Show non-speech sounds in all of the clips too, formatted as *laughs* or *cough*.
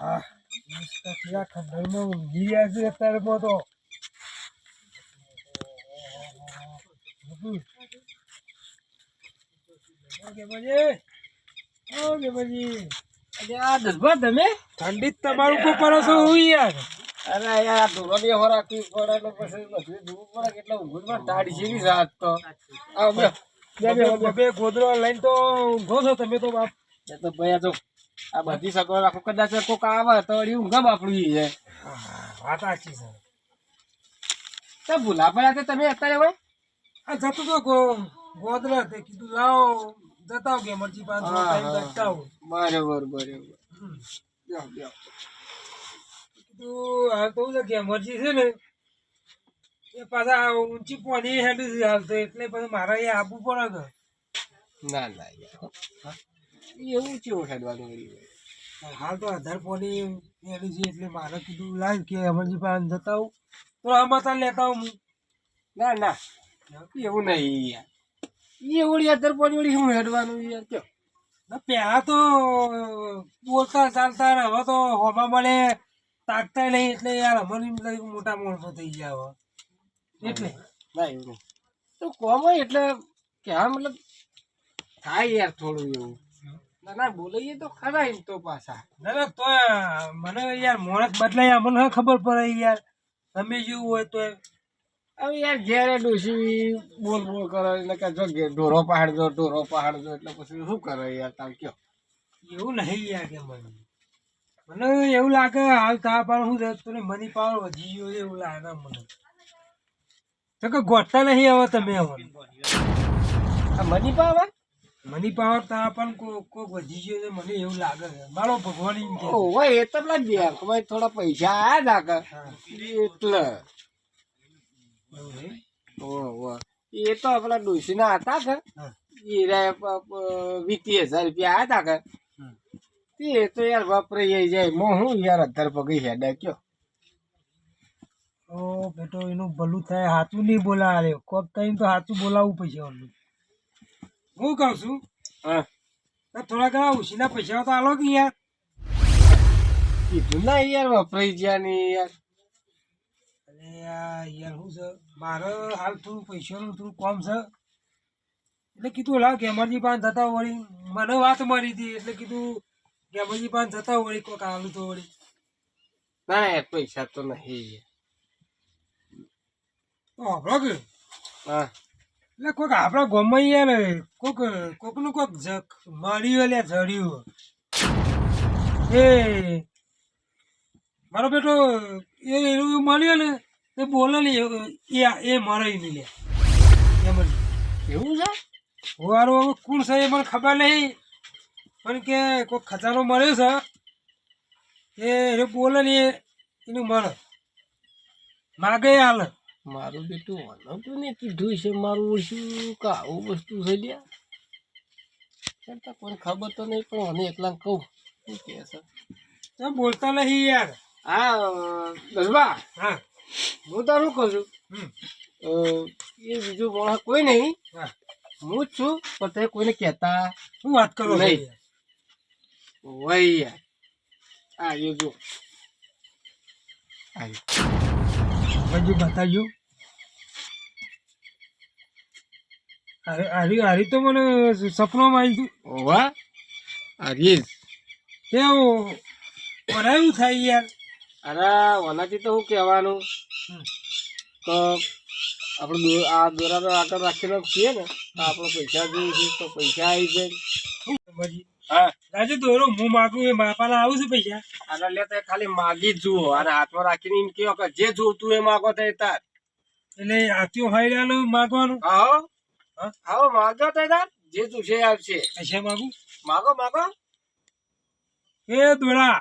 હા. ખંડરમાં ઊંઘી રહ્યા છે અત્યારે માં તો આ ઠંડી તમારું કો પડો છો યાર. અરે યાર ધોરો બે હો રાખવી પડે તો પછી બધું જોવું પડે કેટલા ઊંઘમાં દાઢી ની રાત તો. આવો બે ગોદરો લઈને તો ઊંઘો છો તમે તો બાપ. એ તો ભાઈ આ જો આ બધી સગવડ રાખો. કદાચ કોક આવે તો વળી ઊંઘા બાપડું છે. વાત સાચી છે. તો ભૂલા પડ્યા તમે અત્યારે હોય? આ જતો તો ગો- ગોદરા તે કીધું લાવો જતા કે ગેમરજી પાંચ. જતા બરોબર બરોબર. કીધું હાલ તો કે મરજી ગેમરજી છે ને? એ પાછા ઊંચી પોની હેડી હાલ તો એટલે પછી મારે એ આપવું પડે ના ના. એવું કેવું હેડવાનું હોય? હાલ તો આધાર પોની એની છે એટલે મારે કીધું લાવ કે અમરજી પાસે જતા હું તો આમાં તાર લેતા હું. ના ના. એવું નહીં યાર. એ વળી આધાર પોની વળી શું હેડવાનું યાર કયો? ના પહેલા તો બોલતા ચાલતા ને હવે તો હોમાં મળે તાકતા નહીં એટલે યાર કે મોટા માણસો થઈ ગયા હવે. એટલે. ના એવું નહીં. તો કોમ એટલે કે હા મતલબ થાય યાર થોડું એવું. ના ના બોલાઈએ તો ખરા એમ તો પાછા. ના તો મને યાર માણસ બદલાય મને ખબર પડે યાર? તમે જેવું હોય તો હવે યાર ઘેરે ડોસી બોલ બોલ કરે એટલે કે જો ઢોરો પહાડ દો ઢોરો પહાડ દો એટલે પછી શું કરે યાર તાર કયો? એવું નહીં યાર કે મને. મને એવું લાગે હાલ તા પણ હું તને મની પાવર વધી ગયો એવું લાગે મને. તો કે ગોઠતા નહીં હવે તમે હવે આ મની પાવા મની પાવર તા પણ કોક વધી ગયો છે મને એવું લાગે છે. મારો ભગવાન એમ કે ઓવે એ તો પેલા ભાઈ થોડા પૈસા આયા કે? એટલે? ઓહો એ તો આપણા ડોશીના હતા કે? એ રે વીતી હજાર રૂપિયા આયા તા કે? એ તો યાર વાપરાઈ જાય. મો હું યાર અધર પગી હેડે કયો? ઓ બેટો એનું ભલું થાય હાથું નહીં બોલાવે. કોક કઈ તો હાથું બોલાવવું પછી એમનું હું કહું છું હા. થોડા ઘણા ઉછીના પૈસા તો આલો કે યાર? કીધું ના યાર વપરાઈ ગયા ને યાર. અરે યાર શું છે મારે હાલ થોડું પૈસાનું થોડું કોમ છે. એટલે કીધું લાવ ગેમરજી પાન જતા વળી. મને વાત મળી હતી એટલે કીધું ગેમરજી પાન જતા વળી કોક આલું તો વળી. ના યાર પૈસા તો નહીં યાર. તો કે? હા. એટલે કોઈક આપણા ગામમાં યાર કોક કોકનું કોક જખ મળ્યું એટલે જડ્યું એ મારો બેટો એ એવું મળ્યો ને એ બોલે ને એ- એ એ નહીં લે. એમ એવું છે? વારો હવે કોણ છે એ મને ખબર નહીં પણ કે કોઈ ખજાનો મળ્યો છે. એ એ બોલે ને એ- એનું મળે. માગે હાલ. મારું બેટું વનવતું ને કીધું છે મારું ઓછું કે આવું વસ્તુ છે લ્યા. કરતા કોઈ ખબર તો નહીં પણ મને એકલા કહું. શું કહે છે? બોલતા નહીં યાર. હા દસબા હા. હું તારું કહું છું. એ બીજું માણસ કોઈ નહીં. હા. જ છું પણ તે કોઈને કહેતા શું વાત કરો નહીં. યાર? આ જો. આ હજુ બતાવ્યું અરે હારી તો મને સપનામાં આવી ગયું ઓવા આ કેવું તેવું થાય યાર. અરે ઓનાથી તો શું કહેવાનું? તો આપણે આ દોરા તો આગળ રાખીને છીએ ને તો આપણે પૈસા જોઈએ છે તો પૈસા આવી જાય. રાજુ દોરો હું માગું એ માપાના આવું છું પૈસા? અને લેતા ખાલી માગી જુઓ. અને હાથમાં રાખીને એમ કહો કે જે જોતું એ માગો તે તાર. એટલે આત્યો હૈરાનું માગવાનું? આવો? આવો માગો તે તાર. જે તું છે આવશે પૈસા માગું? માગો માગો. એ દોરા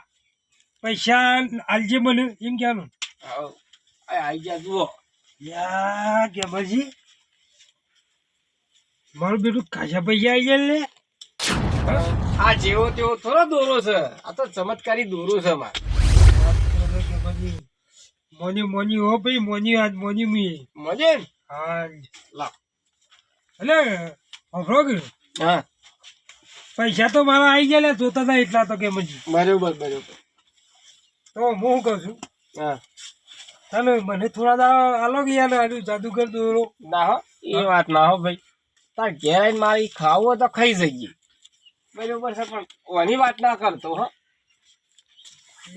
પૈસા આલજે મને એમ કહેવાનું. આવો આ આવી ગયા જુઓ. યા ગેમરજી. મારું બેટું કાચા પૈસા આવી જાય લે આ જેવો તેવો થોડો દોરો છે. આ તો ચમત્કારી દોરો છે માર. મોની મોની હો ભાઈ મોની આજ મોની મી. મજે હા લા એટલે અફરો હા. પૈસા તો મારા આવી ગયા લે જોતા હતા એટલા તો કે મજી બરોબર બરોબર. તો હું શું કહું છું? હા. ચાલો મને થોડા દા આલો ગયા ને આનું જાદુગર દોરો. ના હો એ વાત ના હો ભાઈ. તાર ઘેર મારી ખાવું હોય તો ખાઈ જઈએ. બરોબર છે પણ ઓની વાત ના કરતો હો.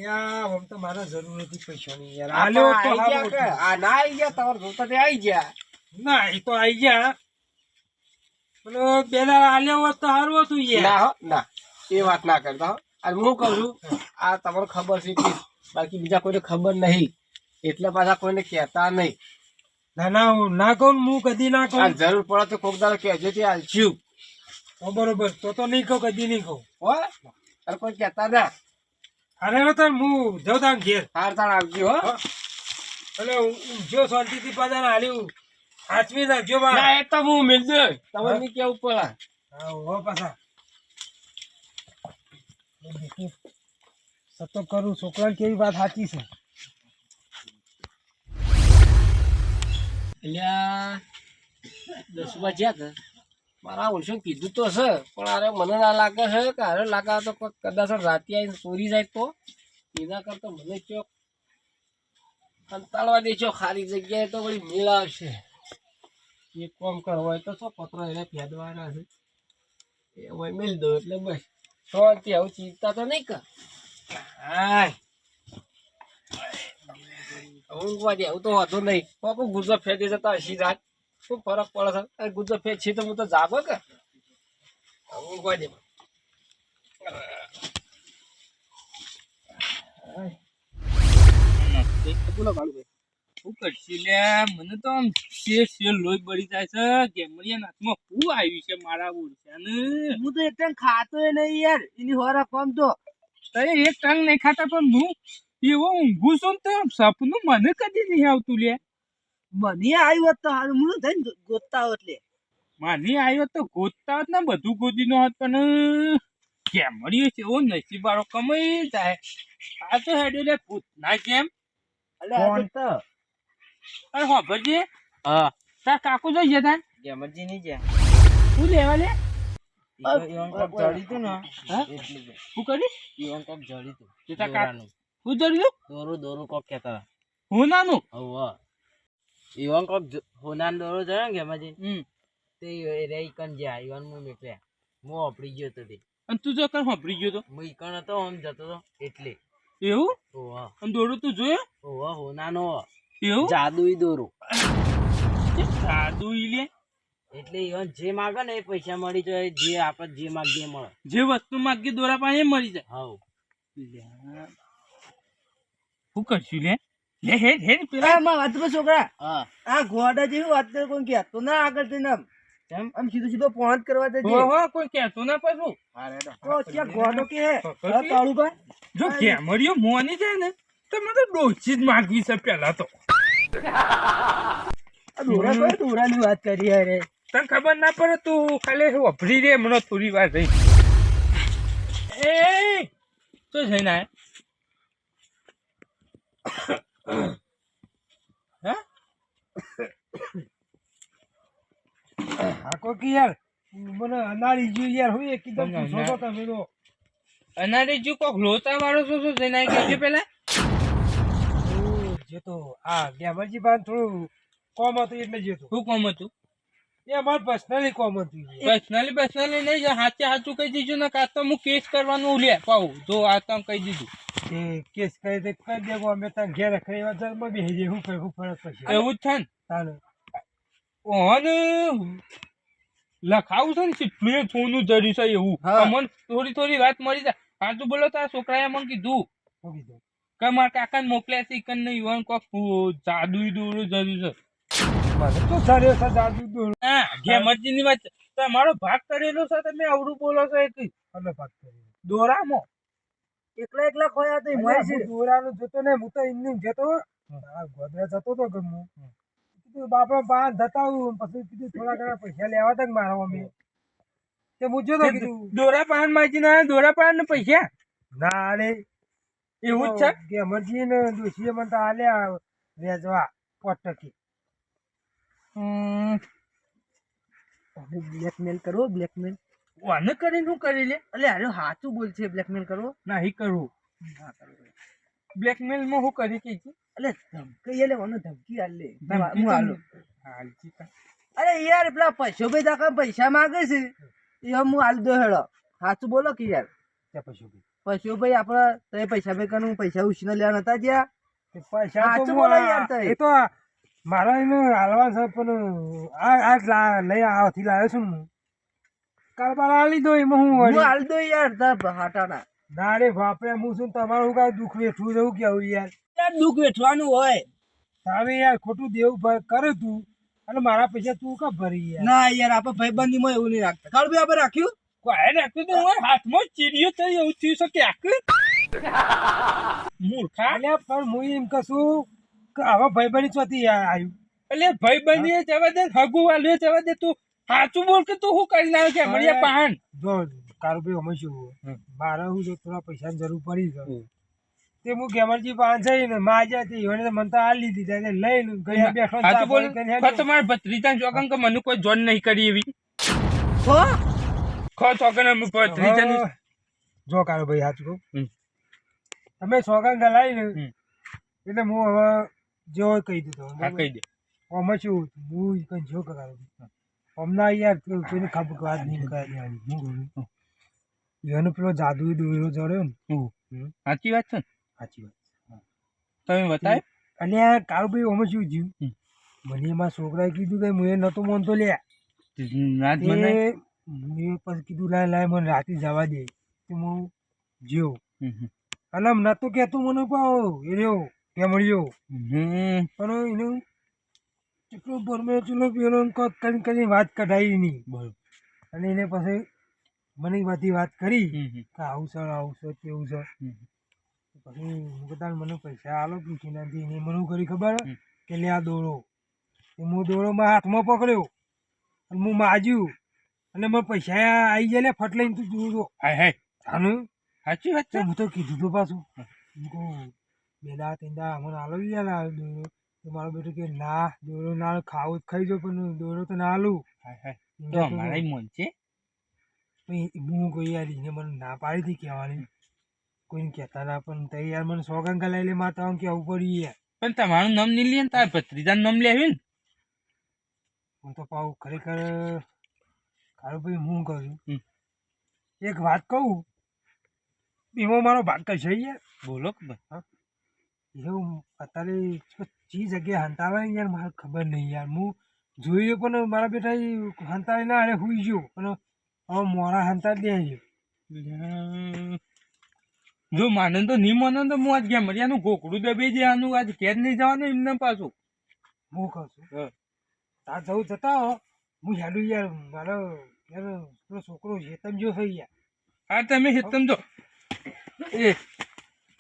આમ તો મારે જરૂર નથી પૈસાની યાર. આલ્યો તો આઈ હારું ગયા કે? હતું. આ ના આઈ ગયા તમારે જોતા તે આઈ ગયા. ના એ તો આઈ ગયા. પેલો બે દાડા આલ્યો હોત તો સારું હતું ના યાર હો ના. એ વાત ના કરતા હો. અને હું કહું છું આ તમારે ખબર છે કે બાકી બીજા કોઈને ખબર નહીં. એટલે પાછા કોઈને કહેતા નહીં. ના ના હું ના કહું ને હું કદી ના કહું. જરૂર પડે તો કોક દાડો કહેજો તે હાલશું તો બરોબર તો તો નહીં કહું કદી નહીં કહું. હો? અરે કોઈ કહેતા ના. અરે હવે તો હું જાઉં તાર ઘેર. હાર તાર આવજો હો. એટલે ઊંઘ્યો શાંતિથી પાછા હાલ્યું. હાચવી નાખજો બા. ના એ તો હું મિલ દે તમને નહીં કેવું પડે. હા હો પાછા. સતો કરું છોકરાને કેવી વાત સાચી છે? એટલે દસ વાગ્યા કે મારા ઓળશો કીધું તો છે, પણ અરે મને ના લાગે છે કે અરે લાગે તો કદાચ રાતે આવીને ચોરી જાય તો. એના કરતા મને ચોક કંટાળવા દેજો ખાલી જગ્યાએ તો વળી મેળ આવશે. એક કોમ કરવો હોય તો શું પત્રો એને ફેદવાના છે? એ હવે મેળ દો એટલે બસ. શાંતિ, આવું ચિંતા તો નહીં કર. હાય. ઊંઘવા દે, આવું તો વાંધો નહીં. કોકો ગુજરાત ફેંકી જતા હશી રાત. શું ફરક પડે છે? અરે ગુજો ફેંક છે તો હું તો જાગો કે? ઊંઘવા દે. બોલો કાળુભાઈ શું કરશી લે મને તો આમ શેર શેર લોહી બળી જાય છે ગેમરિયા નાથમાં શું આવ્યું છે મારા ઓળખ્યાને હું તો એક ટાઈમ ખાતો નહીં યાર. એની હોરા કોમ તો. અરે એક ટંગ નહીં ખાતા પણ હું એવો ઊંઘું છું ને તો સપનું મને કદી નહીં આવતું લે મને આવ્યો હોત તો હારું. હું થઈને ગોતતા હોત લે. મને આવ્યો તો ગોતતા હોત ને બધું ગોતી નો હોત પણ ગેમરિયો છે? એવો નસીબ વાળો કમાઈ જાય. આ તો હેડ્યો લે ભૂતના કેમ અલે આ તો અરે હોભરજે. હા. તાર કાકુ જોઈ જતા ગેમરજી નહીં જ્યાં શું લેવા લે? જડી તું ને. હા? શું કરી? ઈવન કોક જડી તું. તાર કાક શું ધર્યું દોરું દોરું કોક કહેતા હું નાનું? હવ. ઈવન કોક હોનાન દોરો જાય ને ગેમાજી હમ. તે રે કન જ્યાં ઈવન મુ નીકળ્યા મુ ઓપડી ગયો તો તે. અને તું જો કર હોપડી ગયો તો? મુ ઈકણ હતો આમ જતો તો એટલે. એવું? ઓહા. અને દોરો તું જોયો? ઓહા હોનાનો એવું? જાદુઈ દોરો. જાદુઈ લે. એટલે ઈવન જે માગે ને એ પૈસા મળી જાય જે આપણે જે માગીએ મળે. જે વસ્તુ માગીએ દોરા પાસે મળી જાય. હા શું કરશું લે? પેલા વાત પર છોકરા હા આ ઘોડા જેવી વાત કરે કોઈ કહેતો ના આગળ જઈને આમ આમ સીધો સીધો પહોંચ કરવા દેજે હો હો કોઈ કહેતો ના પાછું તો ઘોડો કે હે જો મોની જાય ને તો મને તો ડોસી જ માગવી છે પેલા તો દોરા કયો દોરાની વાત કરી અરે તને ખબર ના પડે તું ખાલી વભરી રે મને થોડી વાર રહી એ તો જઈને આય હા? કોઈ કે યાર મને અનાળી જ્યું યાર હું એકદમ પૂછો તો ના. તમે તો અનારે જો કોક લોચા વાળો છો છો? જઈને આય કહેજે પેલા. જે તો આ ગેમરજી બાન થોડું કોમ હતું એટલે જતો શું કોમ હતું? એ અમારે પર્સનલી કોમ હતું પર્સનલી પર્સનલી નહીં સાચે સાચું કહી દીધું ને કાં તો હું કેસ કરવાનું લે પાઉં જો આ તમે કહી દીધું. એ કેસ કરી દે કરી દેવો અમે તને ઘેર ખાઈ વાત જરમાં બેસી જઈએ હું કઈ ફરક પછી એવું જ છે ને? ચાલો ઓન લખાવું છે ને કેટલું સોનું જડ્યું છે એવું. મને થોડી થોડી વાત મળી જાય. હાચું બોલો તો આ છોકરાએ મને કીધું. કે મારા કાકાને મોકલ્યા છે ઈકન નહીં કોક જાદુ દોરું જડ્યું છે. મને તો સારી વાત તમારો ભાગ કરેલો છે તમે અવડું બોલો છો એક અમે ભાગ કરી દોરામાં. એકલા એકલા ખોયા તો મારી દોરાનું જોતો ને હું તો એમની જતો આ ગોધરા જતો તો ગમું. કીધું બાપા પાંચ જતા પછી કીધું થોડા ઘણા પૈસા લેવા તા મારા અમે તે હું જોતો કીધું. દોરા પાન માજી ના દોરા પાન ને પૈસા? ના રે એવું જ છે? કે અમરજી ને દોશીએ મને તો આલ્યા વેચવા પોટ ટકી. બ્લેકમેલ કરવો બ્લેકમેલ આને કરીને શું કરી લે? એટલે અરે સાચું બોલ છે બ્લેકમેલ કરવો નહીં કરવું બ્લેકમેલમાં હું કરી કે એટલે ધમકી એટલે મને ધમકી હાલ લે હું હાલો હું હાલજી અરે યાર પેલા પૈસો ભાઈ તાકા પૈસા માંગે છે. એ હું હાલ દો હેડો સાચું બોલો કે યાર? ક્યાં પૈસો ભાઈ? પૈસો ભાઈ આપડે તમે પૈસા ભાઈ કનું પૈસા ઉછીને લેવા નતા ત્યાં પૈસા સાચું બોલો યાર એ તો આ મારા એને હાલવા છે પણ આ આ લઈ આવતી લાવ્યો છું હું. કાલ બાર આ લીધો એમાં હું હું હાલ દો યાર તાર હાટાના ના રે બાપરે હું શું તમારું કાંઈ દુઃખ વેઠવું જવું કેવું યાર? યાર દુઃખ વેઠવાનું હોય? તારે યાર ખોટું દેવું કરે તું અને મારા પૈસા તું કા ભરી યાર? ના યાર આપણે ભાઈબંધીમાં એવું નહીં રાખતા. કાલ ભાઈ આપણે રાખ્યું? કોઈ રાખ્યું તો હું હાથમાં ચીડિયો થઈ એવું થયું છે કે આખું? *laughs* મૂર્ખા. પણ હું એમ કશું આવા ભાઈબંધી ચોથી આવ્યું એટલે ભાઈ બની જવા દે હગુ વાલ્યો જવા દે તું સાચું બોલ કે તું શું કરી નાખ્યો કે મળ્યા પાન જો કારુભાઈ અમે શું. મારે હું જો થોડા પૈસાની જરૂર પડી ગયો તે હું ગેમરજી પાસે જઈને માજ્યા હતી એને તો મને તો આ લીધી ત્યાં લઈને ગયા બેઠો સાચું બોલ. તમારા ભત્રીજા ચોકન કે મને કોઈ જોન નહીં કરી એવી. હો? ખો ચોકન અમે ભત્રીજાની. જો કારુભાઈ સાચું કહું. તમે સોગંદ ગલાઈ ને એટલે હું હવે જો કહી દીધો. હા કહી દે. આમાં શું હું કઈ જો કરાવ હમણાં યાર કોઈ- કોઈને ખબર વાત નહીં કરવા એનો પેલો જાદુ દોરો જડ્યો ને. સાચી વાત છે ને? સાચી વાત. તમે બતાય અને આ કાળુભાઈ અમે શું જીવ મને એમાં છોકરાએ કીધું કે હું એ નતો માનતો લે મેં પછી કીધું લાય લાય મને રાતે જવા દે. તો હું હમ. અને નતો કહેતો મને પાવ એ રહ્યો. કે મળ્યો. હમ. પણ એનું કેટલો પરમે ચૂલો પેલો કરી કરીને વાત કઢાવી નહીં. બરોબર. અને એને પછી મને બધી વાત કરી. કે આવું છે આવું છે કેવું છે. પછી હું કહેતા મને પૈસા આલો પૂછી નથી એને મને કરી ખબર? કે લે આ દોરો. એ હું દોરો મારા હાથમાં પકડ્યો. અને હું માજ્યું. અને મને પૈસા આવી જાય ને ફટ લઈને તું તો હાય હાય. જાનું સાચી વાત છે. હું તો કીધું તો પાછું. બે દા ત્રણ દા અમને આલો યાર દોરો. તો મારો બેટો કે ના દોરો ના ખાવું જ ખાઈ જો પણ દોરો તો ના આલું હાય હાય. એમ તો અમારા મન છે? હું કોઈ યાર એને મને ના પાડી હતી કહેવાની. કોઈને કહેતા ના પણ તઈ યાર મને સો કંકા લઈ લે માતા કે કેવું પડી યાર. પણ તમારું નામ નહીં લે ને તાર ભત્રીજાનું નામ લેવ્યું ને? હું તો પાઉં ખરેખર ખારું ભાઈ હું કહું છું. એક વાત કહું. એમાં મારો ભાગ કશે યાર. બોલો કે ભાઈ એવું અત્યારે ચી જગ્યાએ હંતાવે યાર મારે ખબર નહીં યાર. હું જોઈ રહ્યો પણ મારા બેટા હંતાવે ના અરે હુઈ ગયો. પણ હવે મોરા હંતા દે. જો માને તો નહીં મને તો હું આજ ગયા મર્યાનું ગોકડું દબાઈ આનું આજ ઘેર નહીં જવાનું એમને પાછું. હું કહું છું. હા. તાર જવું જતા હો. હું હેડું યાર મારો યાર છોકરો હેતમ જો થઈ યાર હા તમે હેતમ જો. એ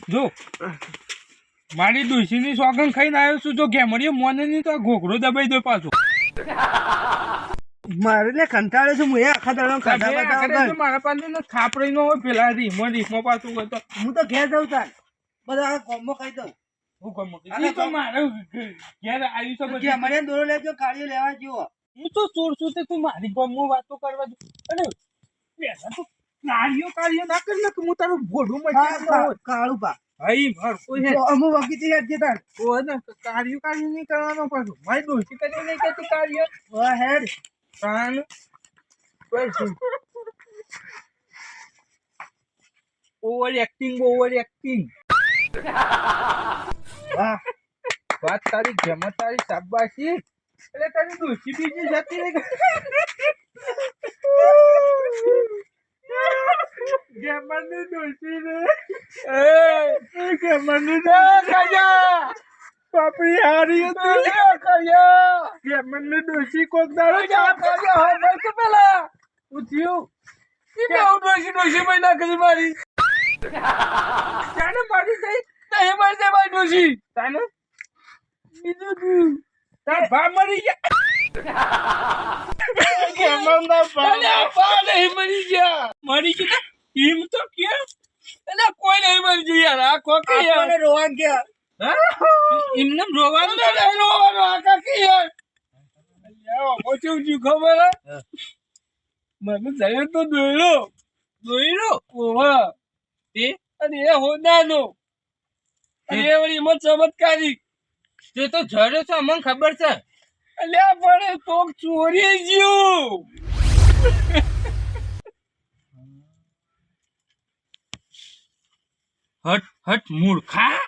જો. મારી ડોશીની સોગન ખાઈને આવ્યો છું. જો ઘેમડીએ મોને નહીં તો ઘોઘરો દબાઈ દો પાછો. મારે ને કંટાળે છે હું આખા દાડો ખાધા ખાધા મારા પાસે ને નો હોય પેલા રીમો રીમો પાછું હોય તો. હું તો ઘેર જઉં તાર. બધા કોમ્બો ખાઈ દઉં. હું તો મારે ઘેર આવ્યું છે કે અમારે દોરો લેજો કાળીઓ લેવા જેવો હું તો ચોર છું તે તું મારી ગમમાં વાતો કરવા દઉં પેલા તો કાર્યો કાર્યો ના કરી નાખ હું તારું ભોડું મજા. કાળું પા હઈ માર કોઈ અમુ વખતે હેડ જતા. ઓ ને કાર્યો કાર્યો નહીં કરવાનો પાછું. મારી ડોશી કરી નહીં કેતી કાર્ય. ઓ હેડ. કાન ઓવર એક્ટિંગ ઓવર એક્ટિંગ વાહ. વાત તારી જમા તારી શાબાશી. એટલે તારી ડોશી બીજી જતી રહી *laughs* ગેમરની ડોશી રે. એ ગેમરની કાયા પાપડી હારી હતી. કાયા ગેમરની ડોશી કોક દાડો જા કાયા હા ભાઈ તો પેલા? ઉઠ્યું કે આવું ડોશી ડોશી ભાઈ ના કરી મારી. જાને મારી થઈ નહીં મારી જાય મારી ડોશી. તાને બીજું તું તાર ભા મરી ગયા. ભા ભા નહીં મરી ગયા. મરી ગયા? હિમ તો કે એટલે કોઈ નહીં મરી ગયું યાર. આ કોકે યાર. રોવા ગયા? એમને રોવાનું તો નહીં રોવાનું આ કાકી યાર. થયું ખબર હે? મને જયો તો દોયરો દોયરો ઓવા એ? અને એ હોનાનો એ વળી એમાં ચમત્કારી. તે તો જડ્યો છે અમને ખબર છે. અલ્યા પણ તો ચોરી ગયું. હટ હટ મૂર્ખા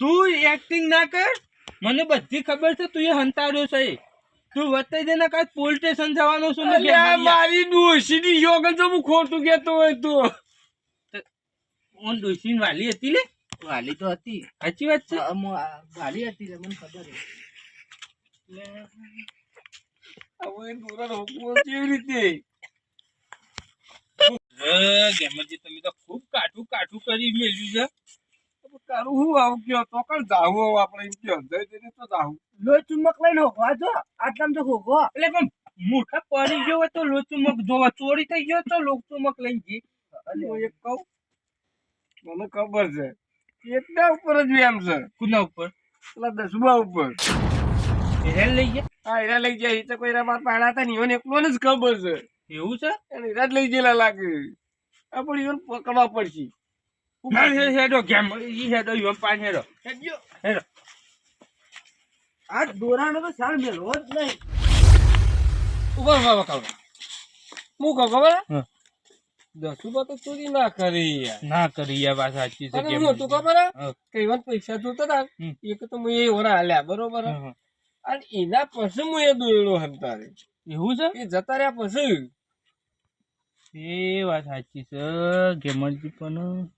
તું એક્ટિંગ ના કર. મને બધી ખબર છે તું એ હંતાડ્યો છે. તું વતાઈ દે ને કાંઈ પોલીસ સ્ટેશન જવાનો છું. મારી ડોસીની યોગન તો હું ખોટું કહેતો હોય તો. ઓન ડોસીની વાલી હતી લે? વાલી તો હતી. સાચી વાત છે? વાલી હતી મને ખબર છે. હવે દોરા રોકવો કેવી રીતે? ગેમરજી તમે તો ખૂબ કાઠું કાઠું કરી મેલ્યું છે. તારું હું આવું કયો? તો કણ જાવું હવે આપણે એમ કયો? જઈ જઈને તો જાવું લોહી ચુંબક લઈને હોગવા જો આટલામાં તો હોગવો એટલે પણ મૂર્ખા પડી ગયો હોય તો લોચુમક જોવા. ચોરી થઈ ગયો તો લોચુમક લઈ ગઈ હું એક કહું મને ખબર છે કેટલા ઉપર જ એમ છે? કુના ઉપર? પેલા દસમા ઉપર. હેર લઈ ગયા? હા લઈ જાય એ તો કોઈ મારા પાડા હતા ને ઈવન એકલોને જ ખબર છે. એવું છે? લઈ ગયેલા લાગે. આ પણ ઈવન પકડવા પડશે. હેડો ગેમ. ઈ હેડો યો પાન હેડો. હેડો. આ દોરાનો તો સાલ મેળવો જ નહીં. ઊભા ઊભા ઊભા હું કહું ખબર હા. દસ રૂપિયા તો ચોરી ના કરી યાર. ના કરી યાર વાત સાચી છે હું હતું ખબર હા. કે ઈવન પૈસા જોતા હતા એક તો મેં એ ઓરા હાલ્યા બરોબર. અને એના પછી હું એ દોયડો હંતારે એવું છે? એ જતા રહ્યા પછી. એ વાત સાચી છે ગેમરજી પણ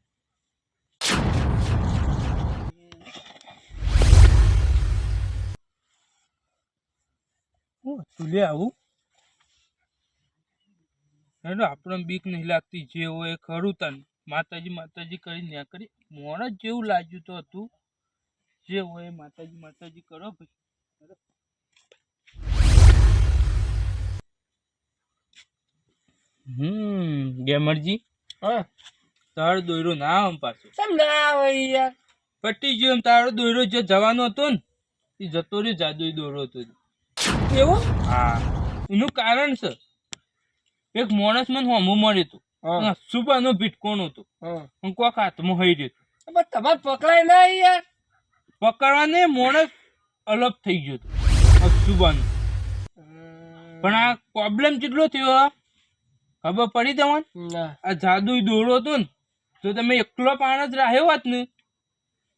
લે આવું. એનો આપણે બીક નહીં લાગતી જે હોય એ ખરું તન. માતાજી માતાજી કરી ન્યા કરી. મોણ જેવું લાગ્યું તો હતું. જે હોય માતાજી માતાજી કરો ભાઈ. હમ ગેમરજી. હા. તારો દોયરો ના આમ પાછો. કેમ ના આવે યાર. પટી ગયો તારો દોયરો જે જવાનો હતો ને એ જતો રહ્યો જાદુઈ દોરો હતો. એવું? હા. એનું કારણ છે એક માણસ મને હોમું મળ્યું હતું. સુબાનો ભીટકોણ હતો. કોક હાથમાં હઈ રહ્યો હતો. તમારે પકડાય ના યાર. પકડવાને માણસ અલગ થઈ ગયો હતું. સુબાનો પણ આ પ્રોબ્લેમ કેટલો થયો ખબર પડી તમને? આ જાદુ દોરો હતો ને તો તમે એકલો પાણ જ રાહ્યો હોત ને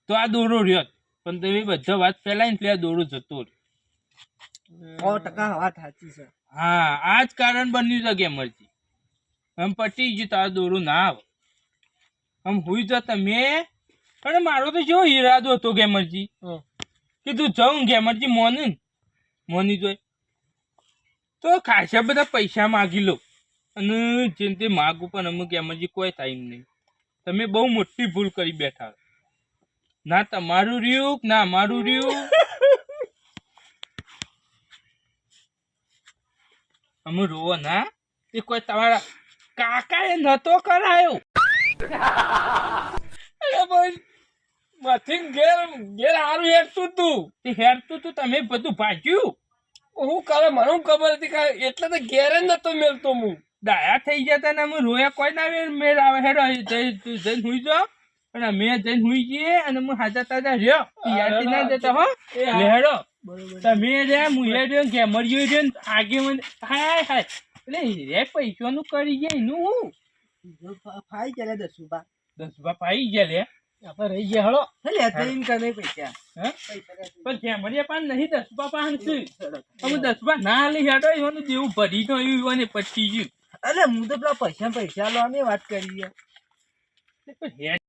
તો આ દોરો રહ્યો. પણ તમે બધા વાત ફેલાઈને એટલે આ દોરો જતો રહ્યો. ટકા વાત સાચી છે. હા આ જ કારણ બન્યું છે ગેમરજી આમ પટી ગયું તો આ દોરો ના આવે. આમ હુઈ જા તમે. પણ મારો તો જેવો ઈરાદો હતો ગેમરજી હમ. કે તું જાઉં ગેમરજી મોને મોની જોઈ, તો ખાસા બધા પૈસા માગી લો. અને જેમ તે માગું પણ અમુક ઘેમરજી કોઈ ટાઈમ નહીં. તમે બહુ મોટી ભૂલ કરી બેઠા ના તમારું રહ્યું ના અમારું રહ્યું? અમે રોવો ના? એ કોઈ તમારા કાકાએ નતો કરાયો? માથી ઘેર ઘેર હારું હેરતું તું. તે હેરતું તું તમે બધું ભાગ્યું? હું કાલે મને હું ખબર હતી કે એટલે તો ઘેર જ નતો મેલતો હું. ડાયા થઈ ગયા તા ને હું રોયા કોઈ ના મેળ આવે. હેડો જઈ તું જઈને હુઈ જો અને મેં જઈને હુઈ જઈએ અને હું હાજા તાજા રહ્યો. યાદી ના જતા હો. એ હા. હેડો. બરોબર. તમે રે મુએ રે ગેમરિયો રે આગે મને. હાય હાય. એટલે રે પૈસાનું કરી ગયા એનું હું? ફાઈ ગયા દસ રૂપા દસ રૂપા ફાઈ ગયા લે આપણે રહી ગયા હળો. એટલે હતા એમ કરે પૈસા. પણ ગેમરિયા પાન નહીં દસ બાપા હાન છે. અમે દસ બા ના લઈ હેડો એવાનું દેવું ભરી તો એવું પચી ગયું. અલે હું તો પેલા પૈસા પૈસા લો અમે વાત કરીએ. પણ